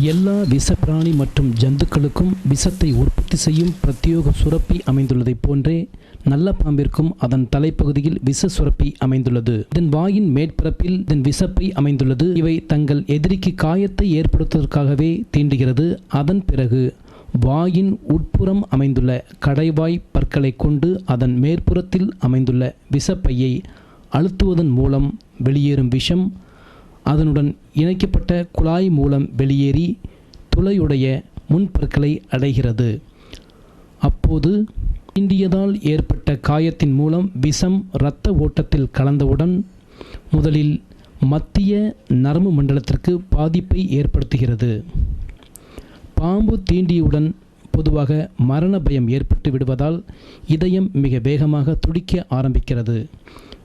எல்லா விஷப்பிராணி மற்றும் ஜந்துக்களுக்கும் விஷத்தை உற்பத்தி செய்யும் பிரத்யோக சுரப்பி அமைந்துள்ளதைப் போன்றே நல்ல பாம்பிற்கும் அதன் தலைப்பகுதியில் விஷ சுரப்பி அமைந்துள்ளது. இதன் வாயின் மேற்பரப்பில் இதன் விஷப்பை அமைந்துள்ளது. இவை தங்கள் எதிரிக்கு காயத்தை ஏற்படுத்துவதற்காகவே தீண்டுகிறது. அதன் பிறகு வாயின் உட்புறம் அமைந்துள்ள கடைவாய் பற்களை கொண்டு அதன் மேற்புறத்தில் அமைந்துள்ள விஷப்பையை அழுத்துவதன் மூலம் வெளியேறும் விஷம் அதனுடன் இணைக்கப்பட்ட குழாய் மூலம் வெளியேறி துளையுடைய முன்பற்களை அடைகிறது. அப்போது இந்தியதால் ஏற்பட்ட காயத்தின் மூலம் விஷம் இரத்த ஓட்டத்தில் கலந்தவுடன் முதலில் மத்திய நரம்பு மண்டலத்திற்கு பாதிப்பை ஏற்படுத்துகிறது. பாம்பு தீண்டியுடன் பொதுவாக மரண பயம் ஏற்பட்டு விடுவதால் இதயம் மிக வேகமாக துடிக்க ஆரம்பிக்கிறது.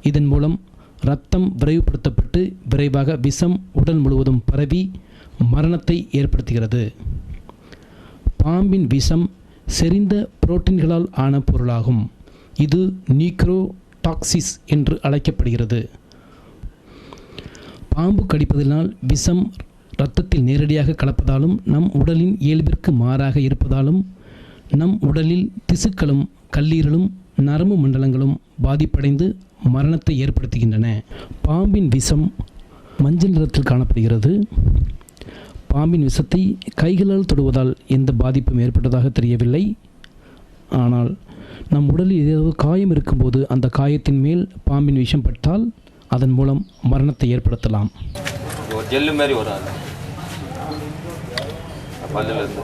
இதன் மூலம் இரத்தம் விரைவுபடுத்தப்பட்டு விரைவாக விஷம் உடல் முழுவதும் பரவி மரணத்தை ஏற்படுத்துகிறது. பாம்பின் விஷம் செறிந்த புரோட்டீன்களால் ஆன பொருளாகும். இது நியூக்ரோடாக்சிஸ் என்று அழைக்கப்படுகிறது. பாம்பு கடிப்பதனால் விஷம் இரத்தத்தில் நேரடியாக கலப்பதாலும் நம் உடலின் இயல்பிற்கு மாறாக இருப்பதாலும் நம் உடலில் திசுக்களும் கல்லீரலும் நரம்பு மண்டலங்களும் பாதிப்படைந்து மரணத்தை ஏற்படுத்துகின்றன. பாம்பின் விஷம் மஞ்சள் நிறத்தில் காணப்படுகிறது. பாம்பின் விஷத்தை கைகளால் தொடுவதால் எந்த பாதிப்பும் ஏற்பட்டதாக தெரியவில்லை. ஆனால் நம் உடலில் ஏதாவது காயம் இருக்கும்போது அந்த காயத்தின் மேல் பாம்பின் விஷம் பட்டால் அதன் மூலம் மரணத்தை ஏற்படுத்தலாம். ஜெல்லு மாதிரி வராது. பல்லுல இருந்து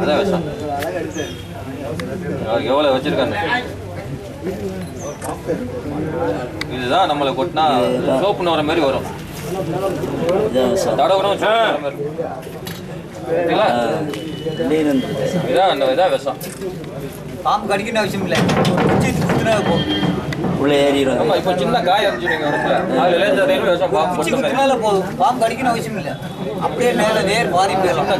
அதான் விஷம். அவருக்கு எவ்வளோ வச்சிருக்காங்க இதுதான் நம்மளை கொட்டினா சோப்பு நுற மாதிரி வரும். தடவுறோம்? இதான் அந்த- இதான் விஷம். பாம்பு கடிக்கணும் அவசியம் இல்லை. குச்சி குத்துனா உள்ள ஏறிடும் இப்போ சின்ன நீங்க உடம்புல. அதுல விஷம் பாம்பு போதும். பாம்பு கடிக்கணும் அவசியம் இல்லை. அப்படியே நேர நேர் பாதிப்பு ஏற்படும்.